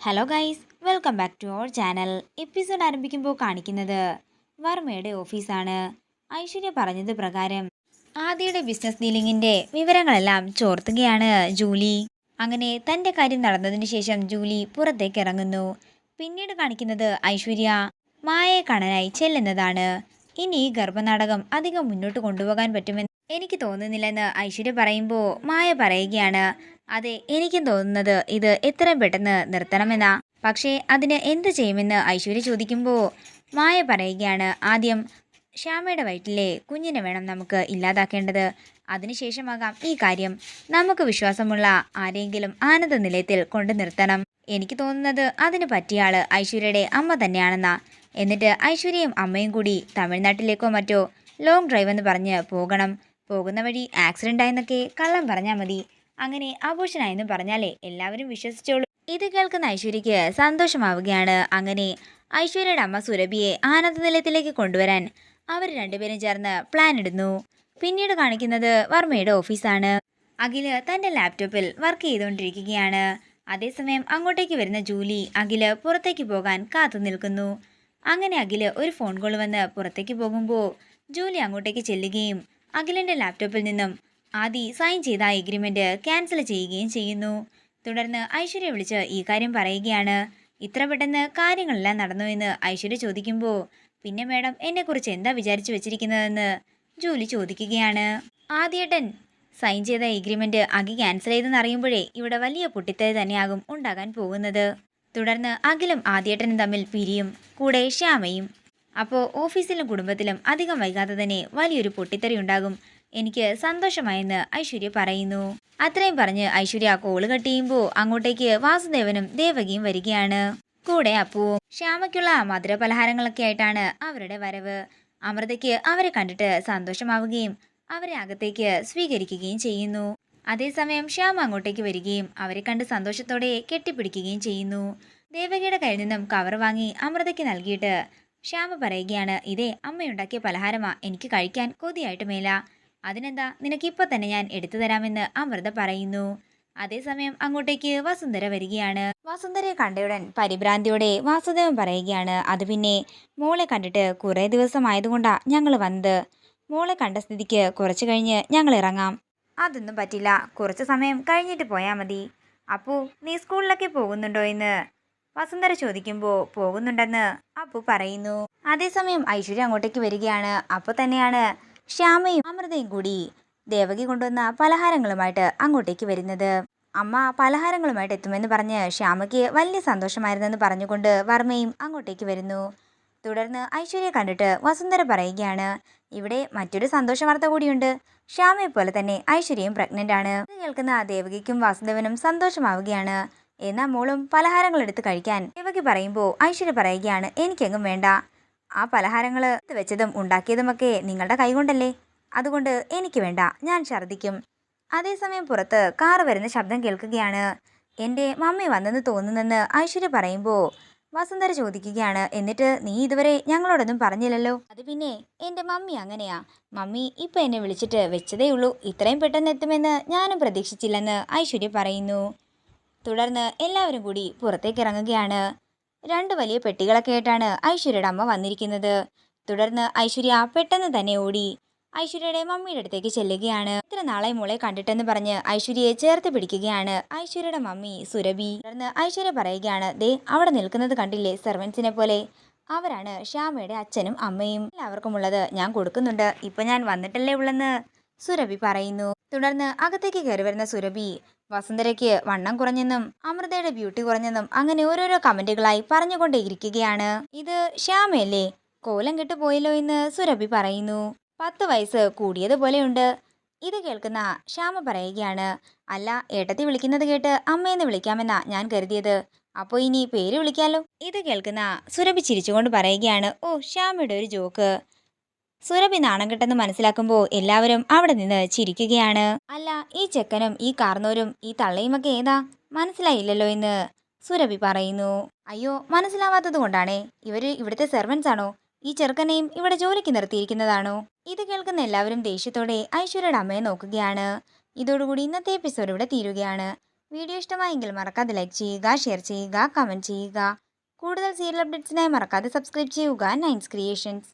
Hello guys welcome back to our channel episode ആരംഭിക്കുമ്പോൾ കാണിക്കുന്നത് വർമ്മയുടെ ഓഫീസാണ്. ഐശ്വര്യ പറഞ്ഞത് പ്രകാരം ആദ്യയുടെ ബിസിനസ് ഡീലിങ്ങിന്റെ വിവരങ്ങളെല്ലാം ചോർത്തുകയാണ് ജൂലി. അങ്ങനെ തന്റെ കാര്യം നടന്നതിന് ശേഷം ജൂലി പുറത്തേക്ക് ഇറങ്ങുന്നു. പിന്നീട് കാണിക്കുന്നത് ഐശ്വര്യ. മായയെ കാണാനായി ചെല്ലുന്നതാണ്. ഇനി ഈ ഗർഭനാടകം അധികം മുന്നോട്ട് കൊണ്ടുപോകാൻ പറ്റുമെന്ന് എനിക്ക് തോന്നുന്നില്ലെന്ന് ഐശ്വര്യ പറയുമ്പോൾ മായ പറയുകയാണ്. അതെ എനിക്കും തോന്നുന്നത് ഇത് എത്രയും പെട്ടെന്ന് നിർത്തണമെന്നാ. പക്ഷേ അതിന് എന്ത് ചെയ്യുമെന്ന് ഐശ്വര്യ ചോദിക്കുമ്പോൾ മായ പറയുകയാണ് ആദ്യം ശ്യാമയുടെ വയറ്റിലെ കുഞ്ഞിനെ വേണം നമുക്ക് ഇല്ലാതാക്കേണ്ടത്. അതിനുശേഷമാകാം ഈ കാര്യം. നമുക്ക് വിശ്വാസമുള്ള ആരെങ്കിലും ആനന്ദ നിലയത്തിൽ കൊണ്ടു നിർത്തണം. എനിക്ക് തോന്നുന്നത് അതിന് പറ്റിയ ആൾ ഐശ്വര്യയുടെ അമ്മ തന്നെയാണെന്നാ. എന്നിട്ട് ഐശ്വര്യയും അമ്മയും കൂടി തമിഴ്നാട്ടിലേക്കോ മറ്റോ ലോങ് ഡ്രൈവ് എന്ന് പറഞ്ഞ് പോകണം. പോകുന്ന വഴി ആക്സിഡന്റ് ആയെന്നൊക്കെ കള്ളം പറഞ്ഞാൽ മതി. അങ്ങനെ ആഘോഷനായെന്ന് പറഞ്ഞാലേ എല്ലാവരും വിശ്വസിച്ചോളൂ. ഇത് കേൾക്കുന്ന ഐശ്വര്യയ്ക്ക് സന്തോഷമാവുകയാണ്. അങ്ങനെ ഐശ്വര്യയുടെ അമ്മ സുരഭിയെ ആനന്ദ നിലയത്തിലേക്ക് കൊണ്ടുവരാൻ അവർ രണ്ടുപേരും ചേർന്ന് പ്ലാൻ ഇടുന്നു. പിന്നീട് കാണിക്കുന്നത് വർമ്മയുടെ ഓഫീസാണ്. അഖിൽ തന്റെ ലാപ്ടോപ്പിൽ വർക്ക് ചെയ്തുകൊണ്ടിരിക്കുകയാണ്. അതേസമയം അങ്ങോട്ടേക്ക് വരുന്ന ജൂലി അഖിൽ പുറത്തേക്ക് പോകാൻ കാത്തു നിൽക്കുന്നു. അങ്ങനെ അഖിൽ ഒരു ഫോൺ കോൾ വന്ന് പുറത്തേക്ക് പോകുമ്പോൾ ജൂലി അങ്ങോട്ടേക്ക് ചെല്ലുകയും അഖിലിന്റെ ലാപ്ടോപ്പിൽ നിന്നും ആദി സൈൻ ചെയ്ത എഗ്രിമെന്റ് ക്യാൻസൽ ചെയ്യുകയും ചെയ്യുന്നു. തുടർന്ന് ഐശ്വര്യ വിളിച്ച് ഈ കാര്യം പറയുകയാണ്. ഇത്ര പെട്ടെന്ന് കാര്യങ്ങളെല്ലാം നടന്നു എന്ന് ഐശ്വര്യ ചോദിക്കുമ്പോൾ പിന്നെ മേഡം എന്നെക്കുറിച്ച് എന്താ വിചാരിച്ചു വെച്ചിരിക്കുന്നതെന്ന്? ജൂലി ചോദിക്കുകയാണ്. ആദ്യേട്ടൻ സൈൻ ചെയ്ത എഗ്രിമെന്റ് അഖി ക്യാൻസൽ ചെയ്തെന്ന് അറിയുമ്പോഴേ ഇവിടെ വലിയ പൊട്ടിത്തെറി തന്നെയാകും ഉണ്ടാകാൻ പോകുന്നത്. തുടർന്ന് അഖിലും ആദ്യേട്ടനും തമ്മിൽ പിരിയും കൂടെ ശ്യാമയും. അപ്പോൾ ഓഫീസിലും കുടുംബത്തിലും അധികം വൈകാതെ തന്നെ വലിയൊരു പൊട്ടിത്തെറി ഉണ്ടാകും. എനിക്ക് സന്തോഷമായെന്ന് ഐശ്വര്യ പറയുന്നു. അത്രയും പറഞ്ഞ് ഐശ്വര്യ കോൾ കട്ട് അങ്ങോട്ടേക്ക് വാസുദേവനും ദേവകിയും വരികയാണ്. കൂടെ അപ്പുവും ശ്യാമയ്ക്കുള്ള മധുര പലഹാരങ്ങളൊക്കെ ആയിട്ടാണ് അവരുടെ വരവ്. അമൃതയ്ക്ക് അവരെ കണ്ടിട്ട് സന്തോഷമാവുകയും അവരെ അകത്തേക്ക് സ്വീകരിക്കുകയും ചെയ്യുന്നു. അതേസമയം ശ്യാമ അങ്ങോട്ടേക്ക് വരികയും അവരെ കണ്ട് സന്തോഷത്തോടെ കെട്ടിപ്പിടിക്കുകയും ചെയ്യുന്നു. ദേവകിയുടെ കയ്യിൽ നിന്നും കവർ വാങ്ങി അമൃതയ്ക്ക് നൽകിയിട്ട് ശ്യാമ പറയുകയാണ് ഇതേ അമ്മയുണ്ടാക്കിയ പലഹാരമാ എനിക്ക് കഴിക്കാൻ കൊതിയായിട്ട് മേല. അതിനെന്താ? നിനക്കിപ്പോൾ തന്നെ ഞാൻ എടുത്തു തരാമെന്ന് അമൃത പറയുന്നു. അതേസമയം അങ്ങോട്ടേക്ക് വസുന്ധര വരികയാണ്. വസുന്ധരയെ കണ്ടയുടൻ പരിഭ്രാന്തിയോടെ വാസുദേവൻ പറയുകയാണ് അത് പിന്നെ മോളെ കണ്ടിട്ട് കുറേ ദിവസമായതുകൊണ്ടാ ഞങ്ങൾ വന്നത്. മോളെ കണ്ട സ്ഥിതിക്ക് കുറച്ച് കഴിഞ്ഞ് ഞങ്ങൾ ഇറങ്ങാം. അതൊന്നും പറ്റില്ല. കുറച്ച് സമയം കഴിഞ്ഞിട്ട് പോയാൽ മതി. അപ്പു നീ സ്കൂളിലൊക്കെ പോകുന്നുണ്ടോ എന്ന് വസുന്ധര ചോദിക്കുമ്പോൾ പോകുന്നുണ്ടെന്ന് അപ്പു പറയുന്നു. അതേസമയം ഐശ്വര്യ അങ്ങോട്ടേക്ക് വരികയാണ്. അപ്പോൾ തന്നെയാണ് ശ്യാമയും അമൃതയും കൂടി ദേവകി കൊണ്ടുവന്ന പലഹാരങ്ങളുമായിട്ട് അങ്ങോട്ടേക്ക് വരുന്നത്. അമ്മ പലഹാരങ്ങളുമായിട്ട് എത്തുമെന്ന് പറഞ്ഞ് ശ്യാമയ്ക്ക് വലിയ സന്തോഷമായിരുന്നെന്ന് പറഞ്ഞുകൊണ്ട് വർമ്മയും അങ്ങോട്ടേക്ക് വരുന്നു. തുടർന്ന് ഐശ്വര്യ കണ്ടിട്ട് വസുന്ധര പറയുകയാണ് ഇവിടെ മറ്റൊരു സന്തോഷ വാർത്ത കൂടിയുണ്ട്. ശ്യാമയെ പോലെ തന്നെ ഐശ്വര്യയും പ്രഗ്നന്റ് ആണ്. ഇത് കേൾക്കുന്ന ദേവകിക്കും വാസുദേവനും സന്തോഷമാവുകയാണ്. എന്നാ മോളും പലഹാരങ്ങൾ എടുത്ത് കഴിക്കാൻ ദേവകി പറയുമ്പോൾ ഐശ്വര്യ പറയുകയാണ് എനിക്കെങ്ങും വേണ്ട. ആ പലഹാരങ്ങൾ വെച്ചതും ഉണ്ടാക്കിയതുമൊക്കെ നിങ്ങളുടെ കൈകൊണ്ടല്ലേ? അതുകൊണ്ട് എനിക്ക് വേണ്ട ഞാൻ ഛർദ്ദിക്കും. അതേസമയം പുറത്ത് കാറ് വരുന്ന ശബ്ദം കേൾക്കുകയാണ്. എന്റെ മമ്മി വന്നെന്ന് തോന്നുന്നെന്ന് ഐശ്വര്യ പറയുമ്പോൾ വസുന്ധര ചോദിക്കുകയാണ്. എന്നിട്ട് നീ ഇതുവരെ ഞങ്ങളോടൊന്നും പറഞ്ഞില്ലല്ലോ? അത് പിന്നെ എന്റെ മമ്മി അങ്ങനെയാ. മമ്മി ഇപ്പം എന്നെ വിളിച്ചിട്ട് വെച്ചതേ ഉള്ളൂ. ഇത്രയും പെട്ടെന്ന് എത്തുമെന്ന് ഞാനും പ്രതീക്ഷിച്ചില്ലെന്ന് ഐശ്വര്യ പറയുന്നു. തുടർന്ന് എല്ലാവരും കൂടി പുറത്തേക്ക് ഇറങ്ങുകയാണ്. രണ്ട് വലിയ പെട്ടികളൊക്കെ ആയിട്ടാണ് ഐശ്വര്യയുടെ അമ്മ വന്നിരിക്കുന്നത്. തുടർന്ന് ഐശ്വര്യ പെട്ടെന്ന് തന്നെ ഓടി. ഐശ്വര്യയുടെ മമ്മിയുടെ അടുത്തേക്ക് ചെല്ലുകയാണ്. ഇത്ര നാളെ മോളെ കണ്ടിട്ടെന്ന് പറഞ്ഞ് ഐശ്വര്യയെ ചേർത്ത് പിടിക്കുകയാണ് ഐശ്വര്യയുടെ മമ്മി സുരഭി. തുടർന്ന് ഐശ്വര്യ പറയുകയാണ് ദേ അവിടെ നിൽക്കുന്നത് കണ്ടില്ലേ? സെർവൻസിനെ പോലെ. അവരാണ് ശ്യാമയുടെ അച്ഛനും അമ്മയും. എല്ലാവർക്കും ഉള്ളത് ഞാൻ കൊടുക്കുന്നുണ്ട്. ഇപ്പൊ ഞാൻ വന്നിട്ടല്ലേ ഉള്ളെന്ന് സുരഭി പറയുന്നു. തുടർന്ന് അകത്തേക്ക് കയറി വരുന്ന സുരഭി വസുന്ധരയ്ക്ക് വണ്ണം കുറഞ്ഞെന്നും അമൃതയുടെ ബ്യൂട്ടി കുറഞ്ഞെന്നും അങ്ങനെ ഓരോരോ കമന്റുകളായി പറഞ്ഞുകൊണ്ടേയിരിക്കുകയാണ്. ഇത് ശ്യാമയല്ലേ? കോലം കെട്ടുപോയല്ലോ എന്ന് സുരഭി പറയുന്നു. പത്ത് വയസ്സ് കൂടിയതുപോലെയുണ്ട്. ഇത് കേൾക്കുന്ന ശ്യാമ പറയുകയാണ് അല്ല ഏട്ടത്തി വിളിക്കുന്നത് കേട്ട് അമ്മയെന്ന് വിളിക്കാമെന്നാ ഞാൻ കരുതിയത്. അപ്പോൾ ഇനി പേര് വിളിക്കാലോ? ഇത് കേൾക്കുന്ന സുരഭി ചിരിച്ചുകൊണ്ട് പറയുകയാണ് ഓ ശ്യാമയുടെ ഒരു ജോക്ക് സുരഭി നാണം കെട്ടെന്ന് മനസ്സിലാക്കുമ്പോൾ എല്ലാവരും അവിടെ നിന്ന് ചിരിക്കുകയാണ്. അല്ല ഈ ചെക്കനും ഈ കാർന്നോരും ഈ തള്ളയുമൊക്കെ ഏതാ? മനസ്സിലായില്ലല്ലോ എന്ന് സുരഭി പറയുന്നു. അയ്യോ മനസ്സിലാവാത്തത് കൊണ്ടാണേ. ഇവർ ഇവിടുത്തെ സെർവൻസ് ആണോ? ഈ ചെറുക്കനെയും ഇവിടെ ജോലിക്ക് നിർത്തിയിരിക്കുന്നതാണോ? ഇത് കേൾക്കുന്ന എല്ലാവരും ദേഷ്യത്തോടെ ഐശ്വര്യയുടെ അമ്മയെ നോക്കുകയാണ്. ഇതോടുകൂടി ഇന്നത്തെ എപ്പിസോഡ് ഇവിടെ തീരുകയാണ്. വീഡിയോ ഇഷ്ടമായെങ്കിൽ മറക്കാതെ ലൈക്ക് ചെയ്യുക ഷെയർ ചെയ്യുക കമന്റ് ചെയ്യുക. കൂടുതൽ സീരിയൽ അപ്ഡേറ്റ്സിനായി മറക്കാതെ സബ്സ്ക്രൈബ് ചെയ്യുക. Nines creations